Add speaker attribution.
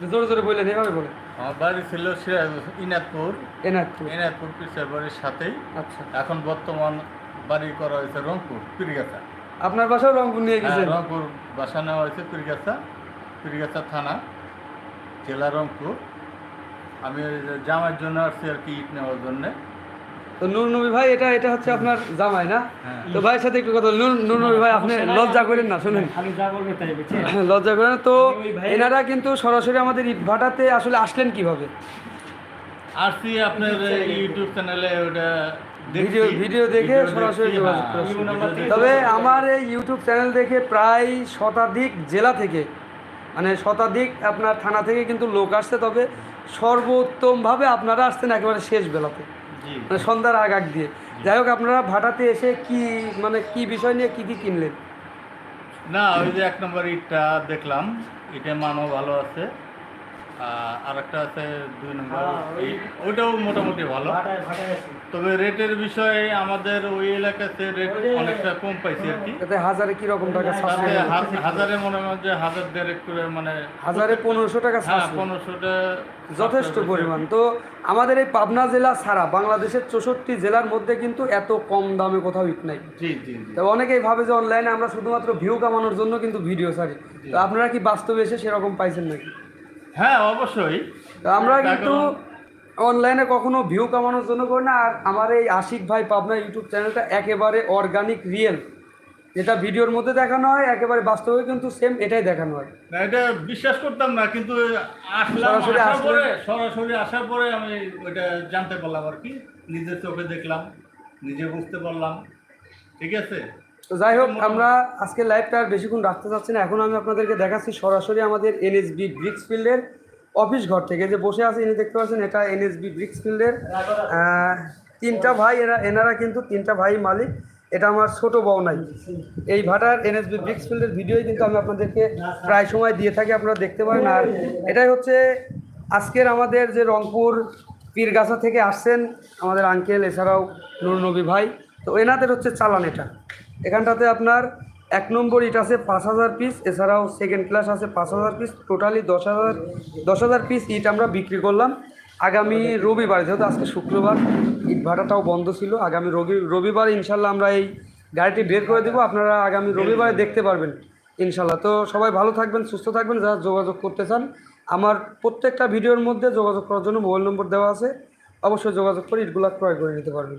Speaker 1: জোরে জোরে বললেন এভাবে বলেন।
Speaker 2: আমার বাড়ি ছিল ইনাদপুর
Speaker 1: এনাদপুর
Speaker 2: এনাদপুর পিসের বাড়ির সাথেই।
Speaker 1: আচ্ছা।
Speaker 2: এখন বর্তমান বাড়ি করা হয়েছে রংপুর পিরগাছা।
Speaker 1: আপনার বাসাও রংপুর নিয়ে গেছে
Speaker 2: রংপুর বাসা নেওয়া হয়েছে পিরগাছা পিরগাছা থানা জেলা রংপুর। আমি জামার জন্য আসছি আর কি ইট নেওয়ার জন্য।
Speaker 1: তো নূর নবী ভাই এটা এটা হচ্ছে আপনার জামাই না?
Speaker 2: হ্যাঁ।
Speaker 1: তো ভাইয়ের সাথে একটু কথা বলি। নূর নূর নবী ভাই আপনি লজ্জা করেন না শুনেন।
Speaker 3: খালি যা বলবে তাই বুঝছেন?
Speaker 1: লজ্জা করেন তো এনারা কিন্তু সরাসরি আমাদের ইটভাটাতে আসলে আসলেন কীভাবে?
Speaker 2: আসছি আপনার ইউটিউব চ্যানেলে ওটা
Speaker 1: ভিডিও ভিডিও দেখে সরাসরি যোগাযোগ
Speaker 2: হ্যাঁ,
Speaker 1: তবে আমার এই ইউটিউব চ্যানেল দেখে প্রায় শতাধিক জেলা থেকে মানে শতাধিক আপনার থানা থেকে কিন্তু লোক আসছে। তবে সর্বোত্তমভাবে আপনারা আসছেন একেবারে শেষ বেলাতে। মানে সন্ধ্যার আগ আগ দিয়ে। যাই হোক আপনারা ভাটাতে এসে কি মানে কি বিষয় নিয়ে কি কি কিনলেন?
Speaker 2: না ওই যে এক নম্বর ইটটা দেখলাম। এটা মানও ভালো আছে। আর একটা আছে দুই নম্বর।
Speaker 3: হ্যাঁ, ওই-
Speaker 2: ইট। ওইটাও মোটামুটি ভালো। তবে রেটের বিষয়ে আমাদের ওই এলাকাতে রেট অনেকটা কম পাইছি আর কি।
Speaker 1: হাজারে কি রকম টাকা?
Speaker 2: হাজ- হাজারে মনে হয় যে হাজার দেড়েক করে মানে
Speaker 1: হাজারে পনেরোশো টাকা
Speaker 2: হ্যাঁ পনেরোশোটা
Speaker 1: যথেষ্ট পরিমাণ। তো আমাদের এই পাবনা জেলা ছাড়া বাংলাদেশের চৌষট্টি জেলার মধ্যে কিন্তু এত কম দামে কোথাও ইট নাই।
Speaker 2: জি জি জি।
Speaker 1: তো অনেকেই ভাবে যে অনলাইনে আমরা শুধুমাত্র ভিউ কামানোর জন্য কিন্তু ভিডিও ছাড়ি। তো আপনারা কি বাস্তবে এসে সেরকম পাইছেন নাকি?
Speaker 2: হ্যাঁ অবশ্যই।
Speaker 1: আমরা কিন্তু অনলাইনে কখনো ভিউ কামানোর জন্য করি না আর আমার এই আশিক ভাই পাবনা ইউটিউব চ্যানেলটা একেবারে অর্গানিক রিয়েল যেটা ভিডিওর মধ্যে দেখানো হয় একেবারে বাস্তবে কিন্তু সেম এটাই দেখানো হয়।
Speaker 2: না এটা বিশ্বাস করতাম না কিন্তু
Speaker 1: সরাসরি
Speaker 2: আসার পরে সরাসরি আসার পরে আমি ওইটা জানতে পারলাম আর কি। নিজের চোখে দেখলাম নিজে বুঝতে পারলাম। ঠিক আছে?
Speaker 1: তো যাই হোক, আমরা আজকে লাইভটা আর বেশিক্ষণ রাখতে চাচ্ছি না। এখন আমি আপনাদেরকে দেখাচ্ছি সরাসরি আমাদের এনএসবি ব্রিক্স ফিল্ডের অফিস ঘর থেকে। যে বসে আছে, ইনি দেখতে পাচ্ছেন, এটা এনএসবি ব্রিক্স ফিল্ডের তিনটা ভাই, এরা, এনারা কিন্তু তিনটা ভাই মালিক। এটা আমার ছোট বউ নাই। এই ভাটার এনএসবি ব্রিক্স ফিল্ডের ভিডিওই কিন্তু আমি আপনাদেরকে প্রায় সময় দিয়ে থাকি, আপনারা দেখতে পারেন। আর এটাই হচ্ছে আজকের আমাদের যে রংপুর পীরগাছা থেকে আসছেন আমাদের আঙ্কেল এছাড়াও নুরনবী ভাই। তো এনাদের হচ্ছে চালান এটা। এখানটাতে আপনার এক নম্বর ইট আছে পাঁচ হাজার পিস এছাড়াও সেকেন্ড ক্লাস আছে পাঁচ হাজার পিস টোটালি দশ হাজার দশ হাজার পিস ইট আমরা বিক্রি করলাম। আগামী রবিবার, যেহেতু আজকে শুক্রবার, ইট ভাটাটাও বন্ধ ছিল, আগামী রবি, রবিবার ইনশাল্লাহ আমরা এই গাড়িটি বের করে দেবো। আপনারা আগামী রবিবারে দেখতে পারবেন, ইনশাল্লাহ। তো সবাই ভালো থাকবেন, সুস্থ থাকবেন, যারা যোগাযোগ করতে চান, আমার প্রত্যেকটা ভিডিওর মধ্যে যোগাযোগ করার জন্য মোবাইল নম্বর দেওয়া আছে। অবশ্যই যোগাযোগ করে ইটগুলা ক্রয় করে নিতে পারবেন।